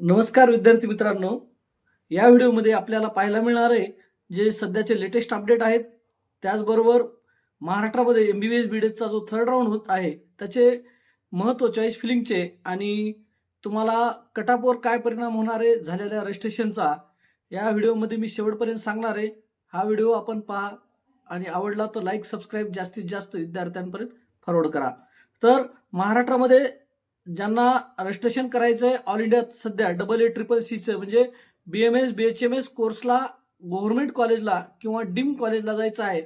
नमस्कार विद्यार्थी मित्रांनो. या व्हिडिओमध्ये आपल्याला पाहायला मिळणार आहे जे सध्याचे लेटेस्ट अपडेट आहेत. त्याचबरोबर महाराष्ट्रामध्ये एम बी बी एस बी चा जो थर्ड राऊंड होत आहे त्याचे महत्त्व चॉईस फिलिंगचे आणि तुम्हाला कटापवर काय परिणाम होणार आहे झालेल्या रजिस्ट्रेशनचा या व्हिडिओमध्ये मी शेवटपर्यंत सांगणार आहे. हा व्हिडिओ आपण पहा आणि आवडला तर लाईक सबस्क्राईब जास्तीत जास्त विद्यार्थ्यांपर्यंत फॉरवर्ड करा. तर महाराष्ट्रामध्ये ज्यांना रजिस्ट्रेशन करायचं आहे ऑल इंडियात सध्या डबल ए ट्रिपल सीचं म्हणजे B M S B H M S कोर्सला government कॉलेजला किंवा डीम कॉलेजला जायचं आहे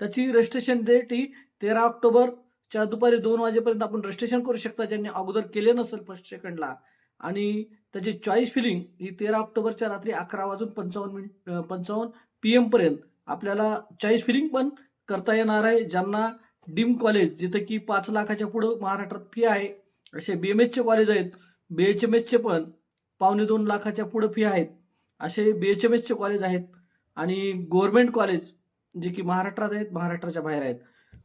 त्याची रजिस्ट्रेशन डेट ही तेरा ऑक्टोबरच्या दुपारी दोन वाजेपर्यंत आपण रजिस्ट्रेशन करू शकता ज्यांनी अगोदर केले नसेल फर्स्ट सेकंडला आणि त्याची चॉईस फिलिंग ही तेरा ऑक्टोबरच्या रात्री अकरा वाजून पंचावन्न मिनिट पंचावन्न पी एम पर्यंत आपल्याला चॉईस फिलिंग पण करता येणार आहे ज्यांना डीम कॉलेज जिथं की पाच लाखाच्या पुढं महाराष्ट्रात फी आहे असे बी एम एसचे कॉलेज आहेत. बी एच एम एसचे पण पावणे दोन लाखाच्या पुढं फी आहेत. असे बी एच एम एसचे कॉलेज आहेत. आणि गव्हर्नमेंट कॉलेज जे की महाराष्ट्रात आहेत महाराष्ट्राच्या बाहेर आहेत.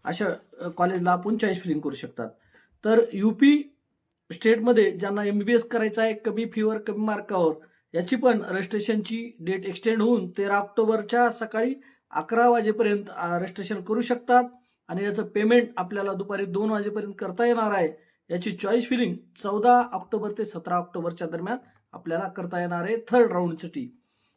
अशा कॉलेजला आपण चॉईस फिलिंग करू शकतात. तर युपी स्टेटमध्ये ज्यांना एम बी बी एस करायचं आहे कमी फीवर कमी मार्कावर याची पण रजिस्ट्रेशनची डेट एक्सटेंड होऊन तेरा ऑक्टोबरच्या सकाळी अकरा वाजेपर्यंत रजिस्ट्रेशन करू शकतात. आणि याचं पेमेंट आपल्याला दुपारी दोन वाजेपर्यंत करता येणार आहे. याची चॉईस फिलिंग चौदा ऑक्टोबर ते सतरा ऑक्टोबरच्या दरम्यान आपल्याला करता येणार आहे थर्ड राऊंडसाठी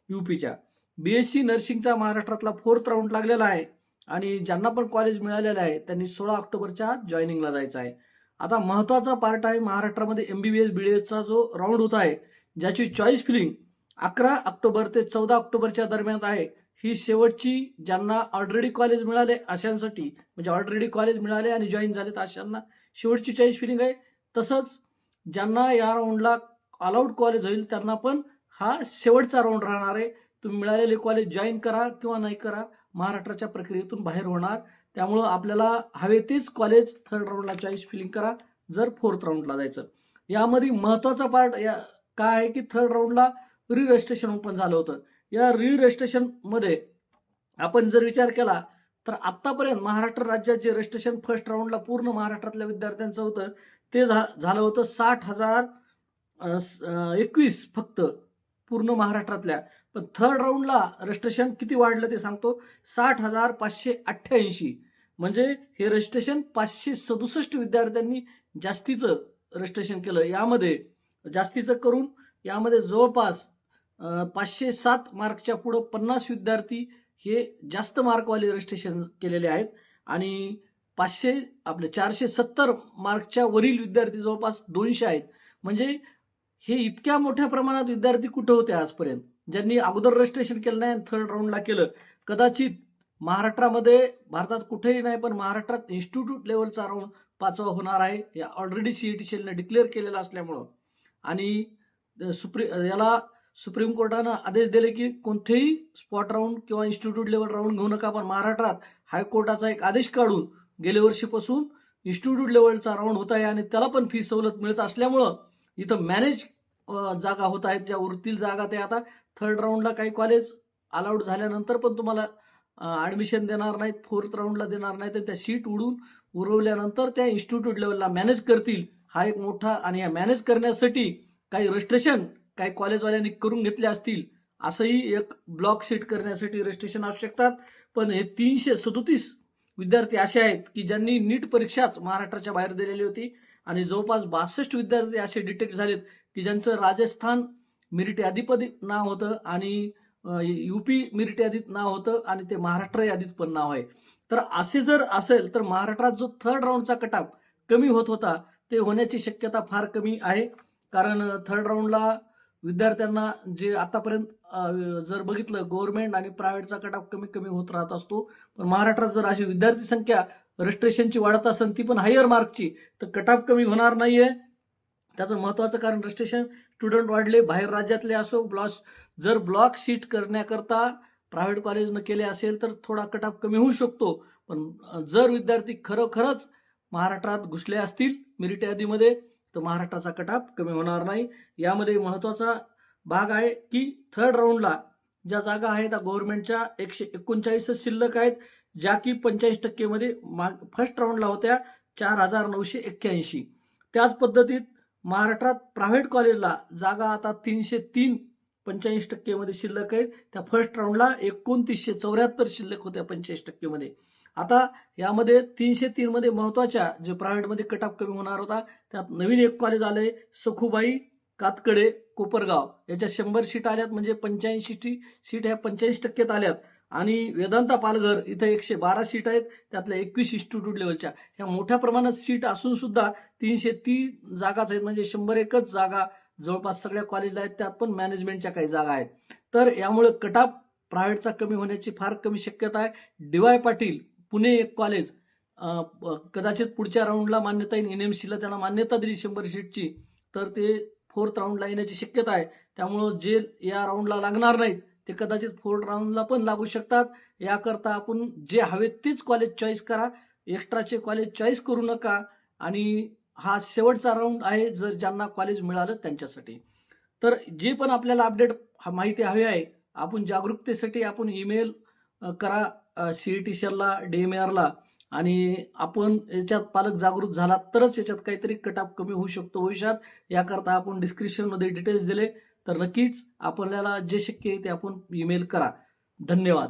युपीच्या बीएससी नर्सिंगचा महाराष्ट्रातला फोर्थ राऊंड लागलेला आहे आणि ज्यांना पण कॉलेज मिळालेलं आहे त्यांनी सोळा ऑक्टोबरच्या जॉईनिंगला जायचं आहे. आता महत्त्वाचा पार्ट आहे महाराष्ट्रामध्ये एमबीबीएस बीडीएसचा जो राऊंड होत आहे ज्याची चॉईस फिलिंग अकरा ऑक्टोबर ते चौदा ऑक्टोबरच्या दरम्यान आहे. ही शेवटची ज्यांना ऑलरेडी कॉलेज मिळाले अशांसाठी म्हणजे ऑलरेडी कॉलेज मिळाले आणि जॉईन झालेत अशांना शेवटची चाळीस फिलिंग आहे. तसंच ज्यांना या राऊंडला ऑलआउट कॉलेज होईल त्यांना पण हा शेवटचा राऊंड राहणार आहे. तुम्ही मिळालेले कॉलेज जॉईन करा किंवा नाही करा महाराष्ट्राच्या प्रक्रियेतून बाहेर होणार. त्यामुळं आपल्याला हवे तेच कॉलेज थर्ड राऊंडला चॉईस फिलिंग करा जर फोर्थ राऊंडला जायचं. यामध्ये महत्त्वाचा पार्ट या काय आहे की थर्ड राऊंडला रिरजिस्ट्रेशन ओपन झालं होतं. या रिरजिस्ट्रेशनमध्ये आपण जर विचार केला तर आतापर्यंत महाराष्ट्र राज्यात जे रजिस्ट्रेशन फर्स्ट राऊंडला पूर्ण महाराष्ट्रातल्या विद्यार्थ्यांचं होतं. ते झा- झालं होतं साठ हजार एकवीस फक्त पूर्ण महाराष्ट्रातल्या. पण थर्ड राऊंडला रजिस्ट्रेशन किती वाढलं ते सांगतो? साठ हजार पाचशे अठ्ठ्याऐंशी. म्हणजे हे रजिस्ट्रेशन पाचशे सदुसष्ट विद्यार्थ्यांनी जास्तीचं रजिस्ट्रेशन केलं. यामध्ये जास्तीचं करून यामध्ये जवळपास पाचशे सात मार्कच्या पुढं पन्नास विद्यार्थी हे जास्त मार्कवाले रजिस्ट्रेशन केलेले आहेत. आणि पाचशे आपले चारशे सत्तर मार्कच्या वरील विद्यार्थी जवळपास दोनशे आहेत. म्हणजे हे इतक्या मोठ्या प्रमाणात विद्यार्थी कुठे होते आजपर्यंत? ज्यांनी अगोदर रजिस्ट्रेशन केलं नाही थर्ड राऊंडला केलं. कदाचित महाराष्ट्रामध्ये भारतात कुठेही नाही पण महाराष्ट्रात इन्स्टिट्यूट लेवलचा राऊंड पाचवा होणार आहे. या ऑलरेडी सीईटी सेलने डिक्लेअर केलेलं असल्यामुळं. आणि सुप्री याला सुप्रीम कोर्टानं आदेश दिले की कोणतेही स्पॉट राऊंड किंवा इन्स्टिट्यूट लेवल राऊंड घेऊ नका पण महाराष्ट्रात हायकोर्टाचा एक आदेश काढून गेल्या वर्षीपासून इन्स्टिट्यूट लेवलचा राऊंड होत आहे आणि त्याला पण फी सवलत मिळत असल्यामुळं इथं मॅनेज जागा होत आहेत ज्या उरतील जागा ते आता थर्ड राऊंडला काही कॉलेज अलाउड झाल्यानंतर पण तुम्हाला ऍडमिशन देणार नाहीत फोर्थ राऊंडला देणार नाहीत तर त्या सीट उडून उरवल्यानंतर त्या इन्स्टिट्यूट लेवलला मॅनेज करतील. हा एक मोठा आणि या मॅनेज करण्यासाठी काही रजिस्ट्रेशन काही कॉलेजवाल्यांनी करून घेतले असतील असंही एक ब्लॉक सीट करण्यासाठी रजिस्ट्रेशन असू शकतात. पण हे तीनशे सदोतीस विद्यार्थी असे आहेत की ज्यांनी नीट परीक्षाच महाराष्ट्राच्या बाहेर दिलेली होती. आणि जवळपास बासष्ट विद्यार्थी असे डिटेक्ट झालेत की ज्यांचं राजस्थान मिरिट यादीपदी नाव होतं आणि युपी मिरिट यादीत नाव होतं आणि ते महाराष्ट्र यादीत पण नाव आहे. तर असे जर असेल तर महाराष्ट्रात जो थर्ड राऊंडचा कटाप कमी होत होता ते होण्याची शक्यता फार कमी आहे. कारण थर्ड राऊंडला विद्यार्थ्यांना जे आतापर्यंत जर बघितलं गव्हर्नमेंट आणि प्रायव्हेटचा कटाप कमी कमी होत राहत असतो. पण महाराष्ट्रात जर अशी विद्यार्थी संख्या रजिस्ट्रेशनची वाढत असेल ती पण हायर मार्कची तर कटाप कमी होणार नाहीये. त्याचं महत्वाचं कारण रजिस्ट्रेशन स्टुडंट वाढले बाहेर राज्यातले असो ब्लॉक जर ब्लॉक सीट करण्याकरता प्रायव्हेट कॉलेजनं केले असेल तर थोडा कटाप कमी होऊ शकतो. पण जर विद्यार्थी खरोखरच महाराष्ट्रात घुसले असतील मेरिट यादीमध्ये तर महाराष्ट्राचा कटाप कमी होणार नाही. यामध्ये महत्त्वाचा भाग आहे की थर्ड राऊंडला ज्या जागा आहेत त्या गव्हर्नमेंटच्या एकशे एकोणचाळीसच शिल्लक आहेत ज्या की पंच्याऐंशी टक्केमध्ये फर्स्ट राऊंडला होत्या चार हजार नऊशे एक्क्याऐंशी. त्याच पद्धतीत महाराष्ट्रात प्रायव्हेट कॉलेजला जागा आता तीनशे तीन पंच्याऐंशी टक्केमध्ये शिल्लक आहेत. त्या फर्स्ट राऊंडला एकोणतीसशे चौऱ्याहत्तर शिल्लक होत्या पंचेचाळीस टक्केमध्ये. आता यामध्ये तीनशे तीनमध्ये महत्त्वाच्या महत्त्वाच्या जे प्रायव्हेटमध्ये कट ऑफ कमी होणार होता त्यात नवीन एक कॉलेज आलंय सखुबाई कातकडे कोपरगाव. याच्या शंभर सीट आल्यात म्हणजे पंच्याऐंशी सीट ह्या पंच्याऐंशी टक्क्यात आल्यात. आणि वेदांता पालघर इथं एकशे बारा सीट आहेत त्यातल्या एकवीस इन्स्टिट्यूट लेवलच्या ह्या मोठ्या प्रमाणात सीट असून सुद्धा तीनशे तीन जागाच आहेत म्हणजे शंभर एकच जागा जवळपास सगळ्या कॉलेजला आहेत त्यात पण मॅनेजमेंटच्या काही जागा आहेत. तर यामुळे कटाप प्रायव्हेटचा कमी होण्याची फार कमी शक्यता आहे. डीवाय पाटील पुणे एक कॉलेज कदाचित पुढच्या राऊंडला मान्यता येईल. सीला त्यांना मान्यता दिली शंभर सीटची तर ते फोर्थ राऊंडला येण्याची शक्यता आहे. त्यामुळं जे या राऊंडला लागणार नाहीत ते कदाचित फोर्थ राऊंडला पण लागू शकतात. याकरता आपण जे हवेत तेच कॉलेज चॉईस करा. एक्स्ट्राचे कॉलेज चॉईस करू नका. आणि हा शेवटचा राऊंड आहे जर ज्यांना कॉलेज मिळालं त्यांच्यासाठी. तर जे पण आपल्याला अपडेट माहिती हवी आहे आपण जागरूकतेसाठी आपण ईमेल करा. सी टी ला डीएमआरला आणि आपण याच्यात पालक जागृत झाला तरच याच्यात काहीतरी कटाप कमी होऊ शकतो भविष्यात. याकरता आपण डिस्क्रिप्शनमध्ये डिटेल्स दिले. तर नक्कीच आपल्याला जे शक्य आहे ते आपण ईमेल करा. धन्यवाद.